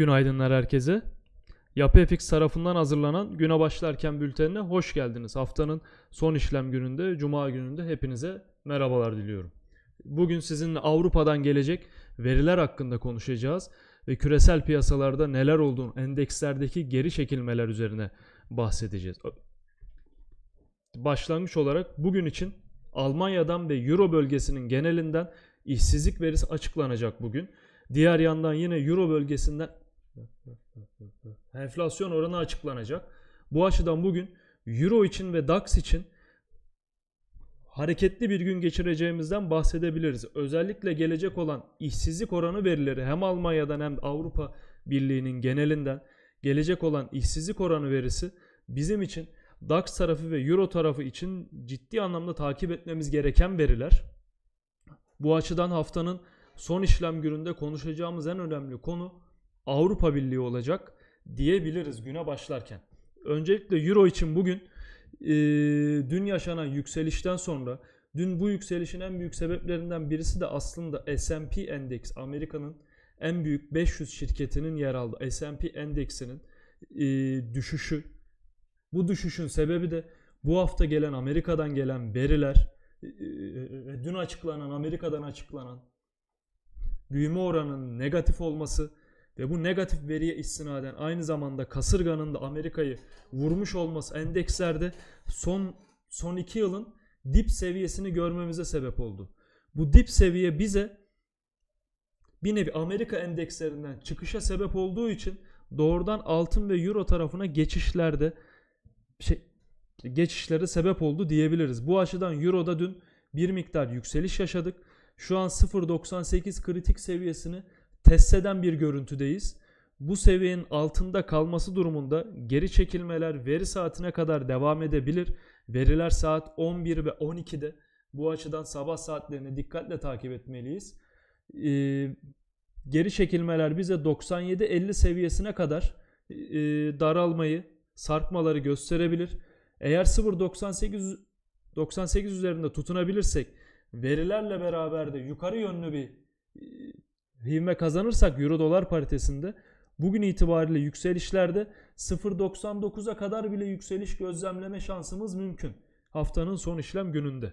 Günaydınlar herkese. Yapı FX tarafından hazırlanan güne başlarken bültenine hoş geldiniz. Haftanın son işlem gününde, Cuma gününde hepinize merhabalar diliyorum. Bugün sizinle Avrupa'dan gelecek veriler hakkında konuşacağız ve küresel piyasalarda neler olduğunu, endekslerdeki geri çekilmeler üzerine bahsedeceğiz. Başlangıç olarak bugün için Almanya'dan ve Euro bölgesinin genelinden işsizlik verisi açıklanacak bugün. Diğer yandan yine Euro bölgesinden enflasyon oranı açıklanacak. Bu açıdan bugün Euro için ve DAX için hareketli bir gün geçireceğimizden bahsedebiliriz. Özellikle gelecek olan işsizlik oranı verileri hem Almanya'dan hem Avrupa Birliği'nin genelinden gelecek olan işsizlik oranı verisi bizim için DAX tarafı ve Euro tarafı için ciddi anlamda takip etmemiz gereken veriler. Bu açıdan haftanın son işlem gününde konuşacağımız en önemli konu Avrupa Birliği olacak diyebiliriz güne başlarken. Öncelikle Euro için bugün e, dün yaşanan yükselişten sonra dün bu yükselişin en büyük sebeplerinden birisi de aslında S&P endeks Amerika'nın en büyük 500 şirketinin yer aldığı S&P endeksinin e, düşüşü. Bu düşüşün sebebi de bu hafta gelen Amerika'dan gelen veriler e, e, dün açıklanan Amerika'dan açıklanan büyüme oranının negatif olması ve bu negatif veriye istinaden aynı zamanda kasırganın da Amerika'yı vurmuş olması endekslerde son son iki yılın dip seviyesini görmemize sebep oldu. Bu dip seviye bize bir nevi Amerika endekslerinden çıkışa sebep olduğu için doğrudan altın ve euro tarafına geçişlerde şey geçişlere sebep oldu diyebiliriz. Bu açıdan euroda dün bir miktar yükseliş yaşadık. Şu an 0.98 kritik seviyesini test eden bir görüntüdeyiz. Bu seviyenin altında kalması durumunda geri çekilmeler veri saatine kadar devam edebilir. Veriler saat 11 ve 12'de. Bu açıdan sabah saatlerini dikkatle takip etmeliyiz. Ee, geri çekilmeler bize 97-50 seviyesine kadar e, daralmayı, sarkmaları gösterebilir. Eğer 0.98 98 üzerinde tutunabilirsek verilerle beraber de yukarı yönlü bir e, ivme kazanırsak euro dolar paritesinde bugün itibariyle yükselişlerde 0.99'a kadar bile yükseliş gözlemleme şansımız mümkün haftanın son işlem gününde.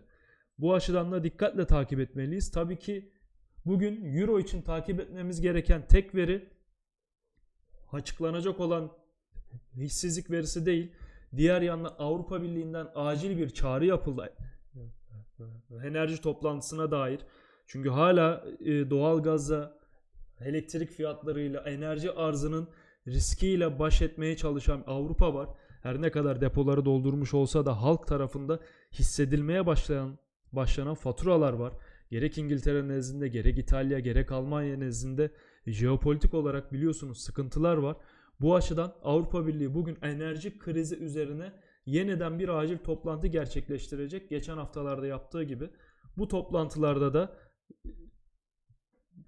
Bu açıdan da dikkatle takip etmeliyiz. Tabii ki bugün euro için takip etmemiz gereken tek veri açıklanacak olan işsizlik verisi değil. Diğer yandan Avrupa Birliği'nden acil bir çağrı yapıldı enerji toplantısına dair. Çünkü hala e, doğalgazla, elektrik fiyatlarıyla, enerji arzının riskiyle baş etmeye çalışan Avrupa var. Her ne kadar depoları doldurmuş olsa da halk tarafında hissedilmeye başlayan başlanan faturalar var. Gerek İngiltere nezdinde, gerek İtalya, gerek Almanya nezdinde jeopolitik olarak biliyorsunuz sıkıntılar var. Bu açıdan Avrupa Birliği bugün enerji krizi üzerine yeniden bir acil toplantı gerçekleştirecek. Geçen haftalarda yaptığı gibi. Bu toplantılarda da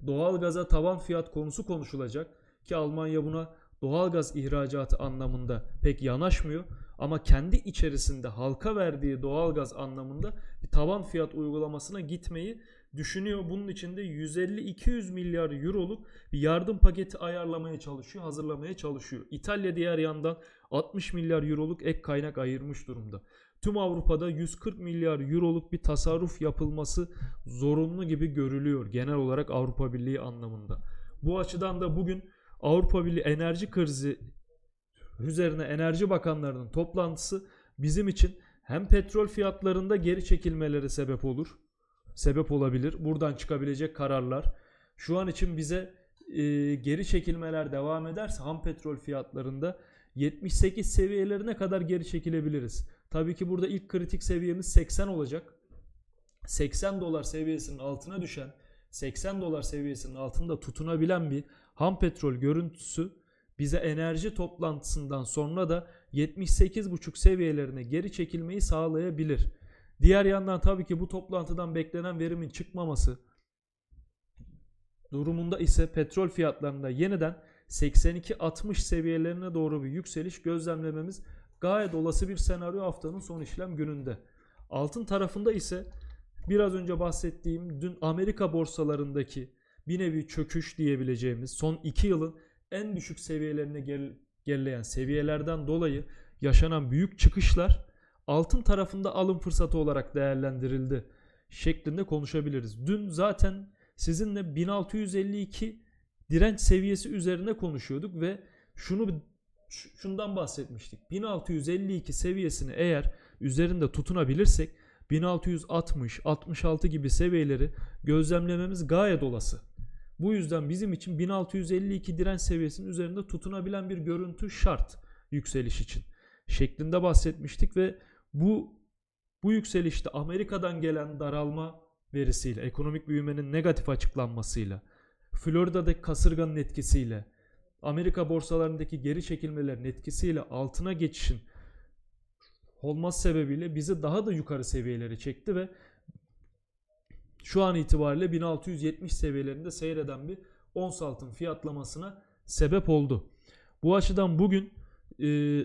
doğalgaza tavan fiyat konusu konuşulacak ki Almanya buna doğalgaz ihracatı anlamında pek yanaşmıyor ama kendi içerisinde halka verdiği doğalgaz anlamında bir tavan fiyat uygulamasına gitmeyi düşünüyor. Bunun için de 150-200 milyar euroluk bir yardım paketi ayarlamaya çalışıyor, hazırlamaya çalışıyor. İtalya diğer yandan 60 milyar euroluk ek kaynak ayırmış durumda. Tüm Avrupa'da 140 milyar euroluk bir tasarruf yapılması zorunlu gibi görülüyor genel olarak Avrupa Birliği anlamında. Bu açıdan da bugün Avrupa Birliği enerji krizi üzerine enerji bakanlarının toplantısı bizim için hem petrol fiyatlarında geri çekilmeleri sebep olur sebep olabilir. Buradan çıkabilecek kararlar. Şu an için bize e, geri çekilmeler devam ederse ham petrol fiyatlarında 78 seviyelerine kadar geri çekilebiliriz. Tabii ki burada ilk kritik seviyemiz 80 olacak. 80 dolar seviyesinin altına düşen, 80 dolar seviyesinin altında tutunabilen bir ham petrol görüntüsü bize enerji toplantısından sonra da 78,5 seviyelerine geri çekilmeyi sağlayabilir. Diğer yandan tabii ki bu toplantıdan beklenen verimin çıkmaması durumunda ise petrol fiyatlarında yeniden 82-60 seviyelerine doğru bir yükseliş gözlemlememiz gayet olası bir senaryo haftanın son işlem gününde. Altın tarafında ise biraz önce bahsettiğim dün Amerika borsalarındaki bir nevi çöküş diyebileceğimiz son 2 yılın en düşük seviyelerine gel- gerileyen seviyelerden dolayı yaşanan büyük çıkışlar altın tarafında alım fırsatı olarak değerlendirildi şeklinde konuşabiliriz. Dün zaten sizinle 1652 direnç seviyesi üzerine konuşuyorduk ve şunu şundan bahsetmiştik. 1652 seviyesini eğer üzerinde tutunabilirsek 1660, 66 gibi seviyeleri gözlemlememiz gayet olası. Bu yüzden bizim için 1652 direnç seviyesinin üzerinde tutunabilen bir görüntü şart yükseliş için şeklinde bahsetmiştik ve bu bu yükselişte Amerika'dan gelen daralma verisiyle, ekonomik büyümenin negatif açıklanmasıyla, Florida'daki kasırganın etkisiyle, Amerika borsalarındaki geri çekilmelerin etkisiyle altına geçişin olmaz sebebiyle bizi daha da yukarı seviyelere çekti ve şu an itibariyle 1670 seviyelerinde seyreden bir ons altın fiyatlamasına sebep oldu. Bu açıdan bugün e,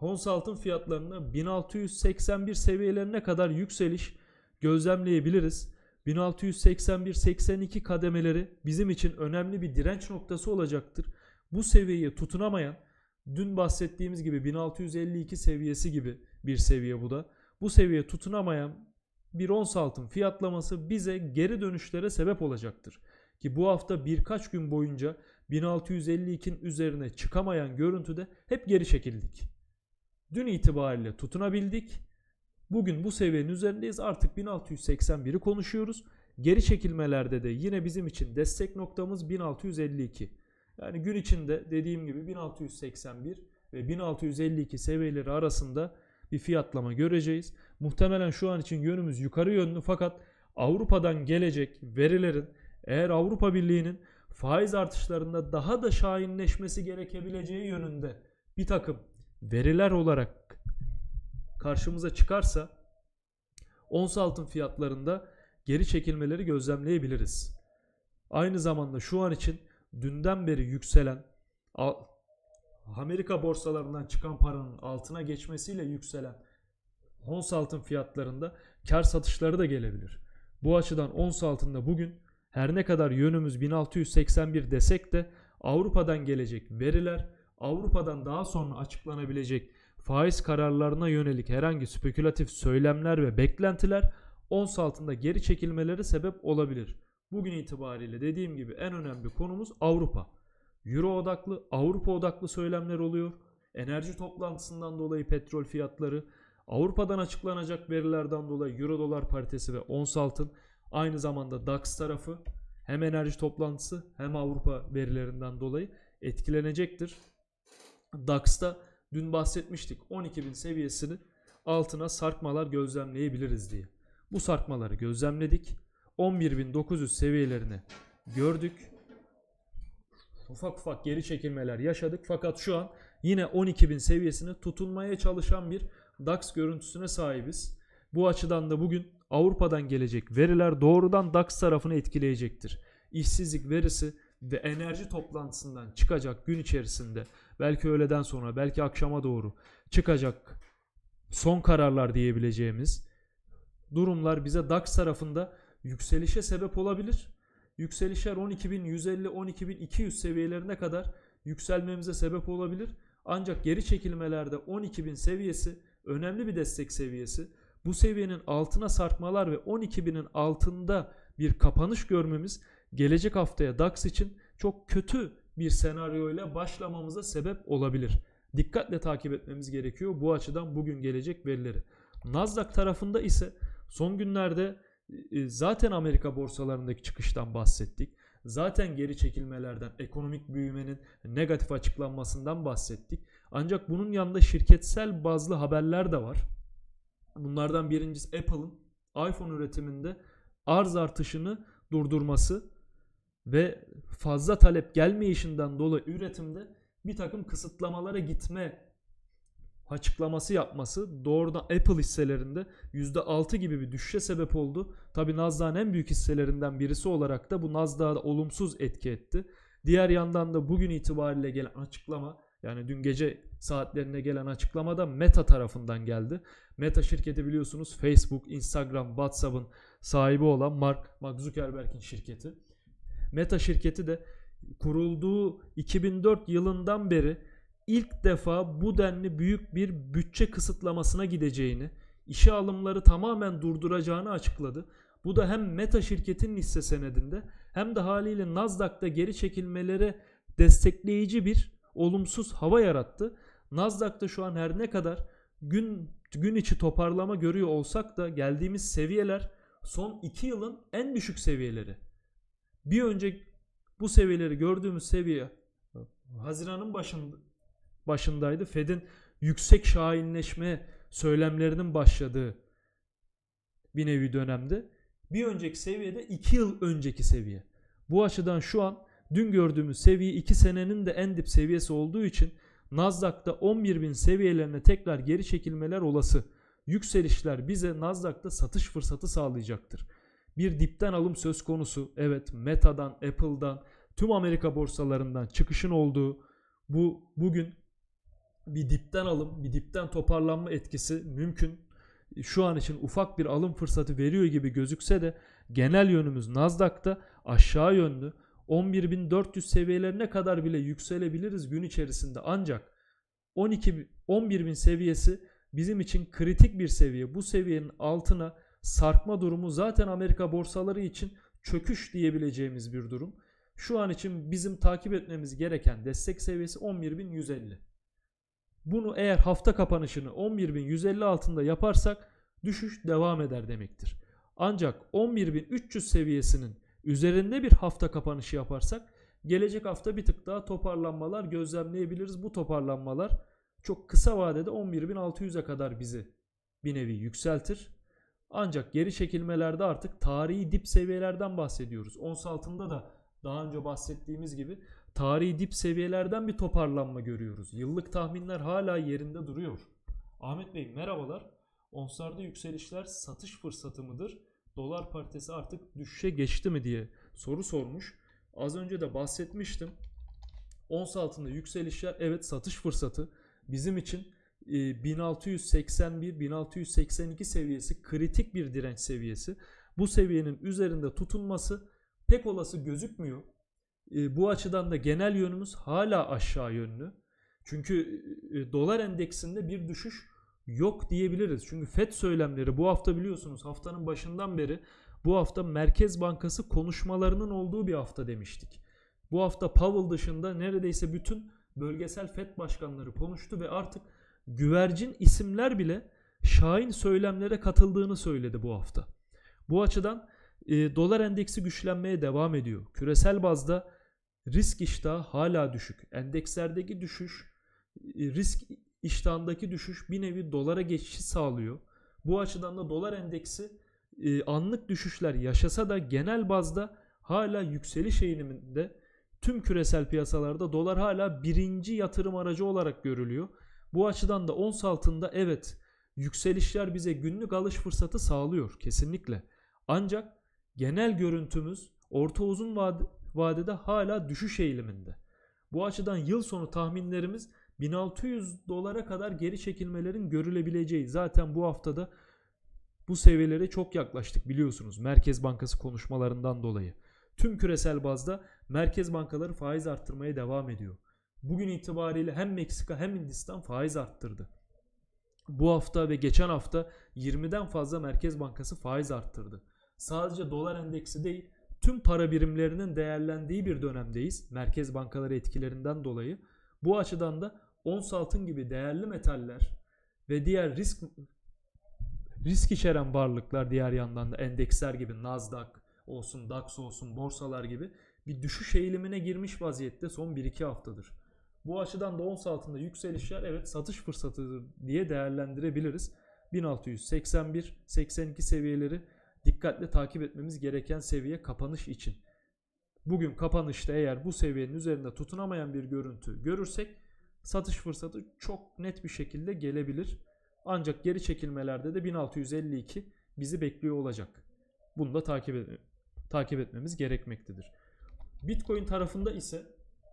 ons altın fiyatlarında 1681 seviyelerine kadar yükseliş gözlemleyebiliriz. 1681-82 kademeleri bizim için önemli bir direnç noktası olacaktır. Bu seviyeye tutunamayan dün bahsettiğimiz gibi 1652 seviyesi gibi bir seviye bu da. Bu seviyeye tutunamayan bir ons altın fiyatlaması bize geri dönüşlere sebep olacaktır. Ki bu hafta birkaç gün boyunca 1652'nin üzerine çıkamayan görüntüde hep geri çekildik. Dün itibariyle tutunabildik. Bugün bu seviyenin üzerindeyiz. Artık 1681'i konuşuyoruz. Geri çekilmelerde de yine bizim için destek noktamız 1652. Yani gün içinde dediğim gibi 1681 ve 1652 seviyeleri arasında bir fiyatlama göreceğiz. Muhtemelen şu an için yönümüz yukarı yönlü fakat Avrupa'dan gelecek verilerin eğer Avrupa Birliği'nin faiz artışlarında daha da şahinleşmesi gerekebileceği yönünde bir takım veriler olarak karşımıza çıkarsa ons altın fiyatlarında geri çekilmeleri gözlemleyebiliriz. Aynı zamanda şu an için dünden beri yükselen Amerika borsalarından çıkan paranın altına geçmesiyle yükselen ons altın fiyatlarında kar satışları da gelebilir. Bu açıdan ons altında bugün her ne kadar yönümüz 1681 desek de Avrupa'dan gelecek veriler, Avrupa'dan daha sonra açıklanabilecek faiz kararlarına yönelik herhangi spekülatif söylemler ve beklentiler ons altında geri çekilmeleri sebep olabilir. Bugün itibariyle dediğim gibi en önemli konumuz Avrupa. Euro odaklı, Avrupa odaklı söylemler oluyor. Enerji toplantısından dolayı petrol fiyatları, Avrupa'dan açıklanacak verilerden dolayı Euro dolar paritesi ve ons altın, aynı zamanda DAX tarafı hem enerji toplantısı hem Avrupa verilerinden dolayı etkilenecektir. DAX'ta dün bahsetmiştik 12.000 seviyesini altına sarkmalar gözlemleyebiliriz diye. Bu sarkmaları gözlemledik. 11.900 seviyelerini gördük. Ufak ufak geri çekilmeler yaşadık fakat şu an yine 12.000 seviyesini tutunmaya çalışan bir DAX görüntüsüne sahibiz. Bu açıdan da bugün Avrupa'dan gelecek veriler doğrudan DAX tarafını etkileyecektir. İşsizlik verisi ve enerji toplantısından çıkacak gün içerisinde belki öğleden sonra belki akşama doğru çıkacak son kararlar diyebileceğimiz durumlar bize DAX tarafında yükselişe sebep olabilir. Yükselişler 12.150-12.200 seviyelerine kadar yükselmemize sebep olabilir. Ancak geri çekilmelerde 12.000 seviyesi önemli bir destek seviyesi. Bu seviyenin altına sarkmalar ve 12.000'in altında bir kapanış görmemiz gelecek haftaya DAX için çok kötü bir senaryoyla başlamamıza sebep olabilir. Dikkatle takip etmemiz gerekiyor bu açıdan bugün gelecek verileri. Nasdaq tarafında ise son günlerde e, zaten Amerika borsalarındaki çıkıştan bahsettik. Zaten geri çekilmelerden, ekonomik büyümenin negatif açıklanmasından bahsettik. Ancak bunun yanında şirketsel bazlı haberler de var. Bunlardan birincisi Apple'ın iPhone üretiminde arz artışını durdurması ve fazla talep gelmeyişinden dolayı üretimde bir takım kısıtlamalara gitme açıklaması yapması doğrudan Apple hisselerinde %6 gibi bir düşüşe sebep oldu. Tabi Nasdaq'ın en büyük hisselerinden birisi olarak da bu Nasdaq'a da olumsuz etki etti. Diğer yandan da bugün itibariyle gelen açıklama yani dün gece saatlerine gelen açıklamada Meta tarafından geldi. Meta şirketi biliyorsunuz Facebook, Instagram, WhatsApp'ın sahibi olan Mark Zuckerberg'in şirketi. Meta şirketi de kurulduğu 2004 yılından beri ilk defa bu denli büyük bir bütçe kısıtlamasına gideceğini, işe alımları tamamen durduracağını açıkladı. Bu da hem Meta şirketinin hisse senedinde hem de haliyle Nasdaq'ta geri çekilmelere destekleyici bir olumsuz hava yarattı. Nasdaq'ta şu an her ne kadar gün gün içi toparlama görüyor olsak da geldiğimiz seviyeler son 2 yılın en düşük seviyeleri. Bir önceki bu seviyeleri gördüğümüz seviye Haziran'ın başında başındaydı. Fed'in yüksek şahinleşme söylemlerinin başladığı bir nevi dönemde. Bir önceki seviyede 2 yıl önceki seviye. Bu açıdan şu an dün gördüğümüz seviye 2 senenin de en dip seviyesi olduğu için Nasdaq'ta 11.000 seviyelerine tekrar geri çekilmeler olası. Yükselişler bize Nasdaq'ta satış fırsatı sağlayacaktır. Bir dipten alım söz konusu. Evet Meta'dan, Apple'dan, tüm Amerika borsalarından çıkışın olduğu bu bugün bir dipten alım, bir dipten toparlanma etkisi mümkün. Şu an için ufak bir alım fırsatı veriyor gibi gözükse de genel yönümüz Nasdaq'ta aşağı yönlü. 11.400 seviyelerine kadar bile yükselebiliriz gün içerisinde ancak 12 11.000 seviyesi bizim için kritik bir seviye. Bu seviyenin altına sarkma durumu zaten Amerika borsaları için çöküş diyebileceğimiz bir durum. Şu an için bizim takip etmemiz gereken destek seviyesi 11.150. Bunu eğer hafta kapanışını 11.150 altında yaparsak düşüş devam eder demektir. Ancak 11.300 seviyesinin üzerinde bir hafta kapanışı yaparsak gelecek hafta bir tık daha toparlanmalar gözlemleyebiliriz. Bu toparlanmalar çok kısa vadede 11.600'e kadar bizi bir nevi yükseltir. Ancak geri çekilmelerde artık tarihi dip seviyelerden bahsediyoruz. Ons altında da daha önce bahsettiğimiz gibi tarihi dip seviyelerden bir toparlanma görüyoruz. Yıllık tahminler hala yerinde duruyor. Ahmet Bey merhabalar. Onslarda yükselişler satış fırsatı mıdır? Dolar paritesi artık düşüşe geçti mi diye soru sormuş. Az önce de bahsetmiştim. Ons altında yükselişler evet satış fırsatı. Bizim için 1681-1682 seviyesi kritik bir direnç seviyesi. Bu seviyenin üzerinde tutunması pek olası gözükmüyor. Bu açıdan da genel yönümüz hala aşağı yönlü. Çünkü dolar endeksinde bir düşüş yok diyebiliriz. Çünkü FED söylemleri bu hafta biliyorsunuz haftanın başından beri bu hafta Merkez Bankası konuşmalarının olduğu bir hafta demiştik. Bu hafta Powell dışında neredeyse bütün bölgesel FED başkanları konuştu ve artık güvercin isimler bile şahin söylemlere katıldığını söyledi bu hafta. Bu açıdan e, dolar endeksi güçlenmeye devam ediyor. Küresel bazda risk iştahı hala düşük. Endekslerdeki düşüş, e, risk iştahındaki düşüş bir nevi dolara geçişi sağlıyor. Bu açıdan da dolar endeksi e, anlık düşüşler yaşasa da genel bazda hala yükseliş eğiliminde tüm küresel piyasalarda dolar hala birinci yatırım aracı olarak görülüyor. Bu açıdan da ons altında evet yükselişler bize günlük alış fırsatı sağlıyor kesinlikle. Ancak genel görüntümüz orta uzun vade, vadede hala düşüş eğiliminde. Bu açıdan yıl sonu tahminlerimiz 1600 dolara kadar geri çekilmelerin görülebileceği. Zaten bu haftada bu seviyelere çok yaklaştık biliyorsunuz Merkez Bankası konuşmalarından dolayı. Tüm küresel bazda merkez bankaları faiz arttırmaya devam ediyor. Bugün itibariyle hem Meksika hem Hindistan faiz arttırdı. Bu hafta ve geçen hafta 20'den fazla Merkez Bankası faiz arttırdı. Sadece dolar endeksi değil, tüm para birimlerinin değerlendiği bir dönemdeyiz. Merkez bankaları etkilerinden dolayı. Bu açıdan da ons altın gibi değerli metaller ve diğer risk risk içeren varlıklar diğer yandan da endeksler gibi Nasdaq olsun, DAX olsun, borsalar gibi bir düşüş eğilimine girmiş vaziyette son 1-2 haftadır. Bu açıdan da ons altında yükselişler evet satış fırsatıdır diye değerlendirebiliriz. 1681-82 seviyeleri dikkatle takip etmemiz gereken seviye kapanış için. Bugün kapanışta eğer bu seviyenin üzerinde tutunamayan bir görüntü görürsek satış fırsatı çok net bir şekilde gelebilir. Ancak geri çekilmelerde de 1652 bizi bekliyor olacak. Bunu da takip, et takip etmemiz gerekmektedir. Bitcoin tarafında ise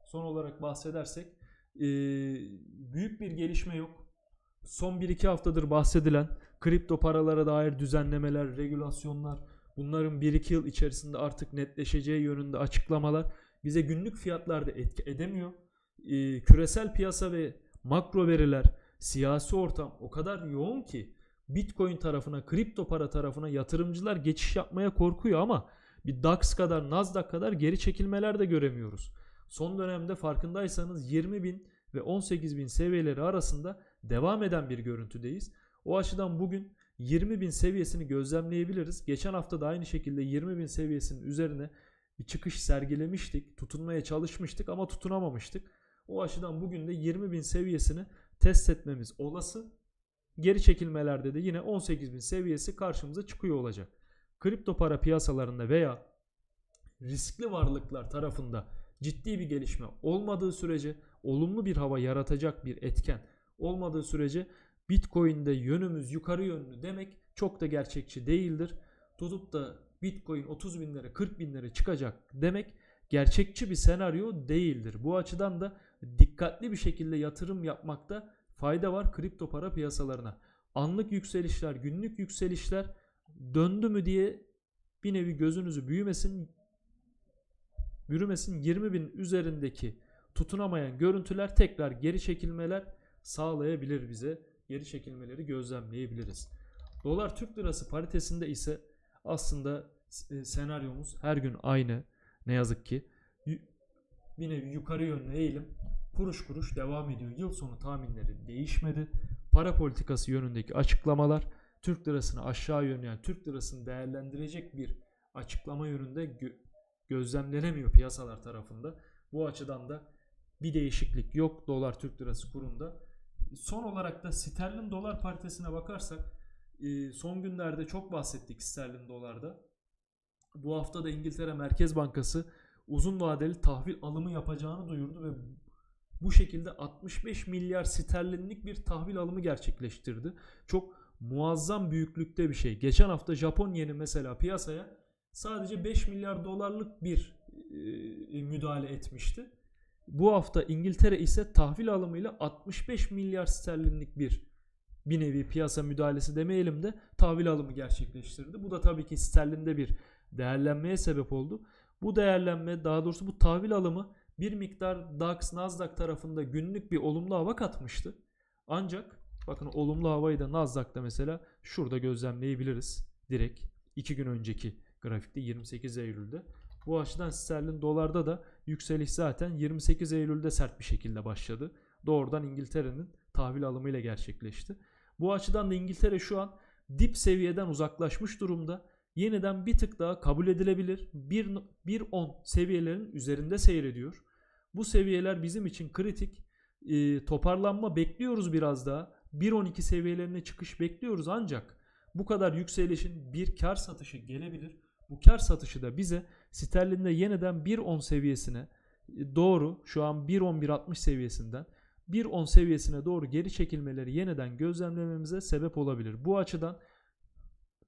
son olarak bahsedersek büyük bir gelişme yok. Son 1-2 haftadır bahsedilen kripto paralara dair düzenlemeler, regülasyonlar bunların 1-2 yıl içerisinde artık netleşeceği yönünde açıklamalar bize günlük fiyatlarda etki edemiyor. Ee, küresel piyasa ve makro veriler, siyasi ortam o kadar yoğun ki Bitcoin tarafına, kripto para tarafına yatırımcılar geçiş yapmaya korkuyor ama bir DAX kadar, Nasdaq kadar geri çekilmeler de göremiyoruz. Son dönemde farkındaysanız 20 bin ve 18 bin seviyeleri arasında devam eden bir görüntüdeyiz. O açıdan bugün 20 bin seviyesini gözlemleyebiliriz. Geçen hafta da aynı şekilde 20 bin seviyesinin üzerine bir çıkış sergilemiştik. Tutunmaya çalışmıştık ama tutunamamıştık. O açıdan bugün de 20 bin seviyesini test etmemiz olası. Geri çekilmelerde de yine 18 bin seviyesi karşımıza çıkıyor olacak. Kripto para piyasalarında veya riskli varlıklar tarafında ciddi bir gelişme olmadığı sürece olumlu bir hava yaratacak bir etken olmadığı sürece Bitcoin'de yönümüz yukarı yönlü demek çok da gerçekçi değildir. Tutup da Bitcoin 30 binlere 40 binlere çıkacak demek gerçekçi bir senaryo değildir. Bu açıdan da dikkatli bir şekilde yatırım yapmakta fayda var kripto para piyasalarına. Anlık yükselişler, günlük yükselişler döndü mü diye bir nevi gözünüzü büyümesin, bürümesin 20 bin üzerindeki tutunamayan görüntüler tekrar geri çekilmeler sağlayabilir bize. Geri çekilmeleri gözlemleyebiliriz. Dolar Türk Lirası paritesinde ise aslında e, senaryomuz her gün aynı ne yazık ki. Y- Bir nevi yukarı yönlü eğilim kuruş kuruş devam ediyor. Yıl sonu tahminleri değişmedi. Para politikası yönündeki açıklamalar Türk lirasını aşağı yönlü yani Türk lirasını değerlendirecek bir açıklama yönünde gözlemlenemiyor piyasalar tarafında. Bu açıdan da bir değişiklik yok dolar Türk lirası kurunda. Son olarak da sterlin dolar paritesine bakarsak e, son günlerde çok bahsettik sterlin dolarda. Bu hafta da İngiltere Merkez Bankası uzun vadeli tahvil alımı yapacağını duyurdu ve bu şekilde 65 milyar sterlinlik bir tahvil alımı gerçekleştirdi. Çok muazzam büyüklükte bir şey. Geçen hafta Japon yeni mesela piyasaya sadece 5 milyar dolarlık bir e, müdahale etmişti. Bu hafta İngiltere ise tahvil alımıyla 65 milyar sterlinlik bir bir nevi piyasa müdahalesi demeyelim de tahvil alımı gerçekleştirdi. Bu da tabii ki sterlinde bir değerlenmeye sebep oldu. Bu değerlenme daha doğrusu bu tahvil alımı bir miktar DAX, Nasdaq tarafında günlük bir olumlu hava katmıştı. Ancak bakın olumlu havayı da Nasdaq'ta mesela şurada gözlemleyebiliriz. Direkt 2 gün önceki grafikte 28 Eylül'de. Bu açıdan sterlin dolarda da yükseliş zaten 28 Eylül'de sert bir şekilde başladı. Doğrudan İngiltere'nin tahvil alımıyla gerçekleşti. Bu açıdan da İngiltere şu an dip seviyeden uzaklaşmış durumda. Yeniden bir tık daha kabul edilebilir. 1.10 seviyelerin üzerinde seyrediyor. Bu seviyeler bizim için kritik. Ee, toparlanma bekliyoruz biraz daha. 1.12 seviyelerine çıkış bekliyoruz ancak bu kadar yükselişin bir kar satışı gelebilir. Bu kar satışı da bize sterlinde yeniden 1.10 seviyesine e, doğru şu an 1.11.60 seviyesinden 1.10 seviyesine doğru geri çekilmeleri yeniden gözlemlememize sebep olabilir. Bu açıdan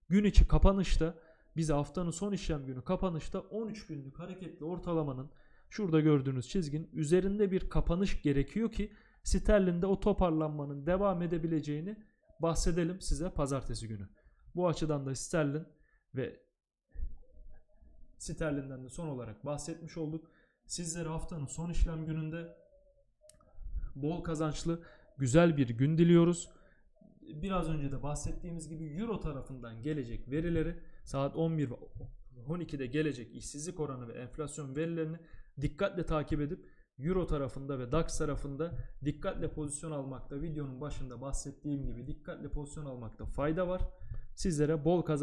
gün içi kapanışta bize haftanın son işlem günü kapanışta 13 günlük hareketli ortalamanın şurada gördüğünüz çizgin üzerinde bir kapanış gerekiyor ki sterlinde o toparlanmanın devam edebileceğini bahsedelim size pazartesi günü. Bu açıdan da sterlin ve sterlinden de son olarak bahsetmiş olduk. Sizlere haftanın son işlem gününde bol kazançlı güzel bir gün diliyoruz. Biraz önce de bahsettiğimiz gibi Euro tarafından gelecek verileri saat 11 ve 12'de gelecek işsizlik oranı ve enflasyon verilerini dikkatle takip edip Euro tarafında ve DAX tarafında dikkatle pozisyon almakta videonun başında bahsettiğim gibi dikkatle pozisyon almakta fayda var. Sizlere bol kazanç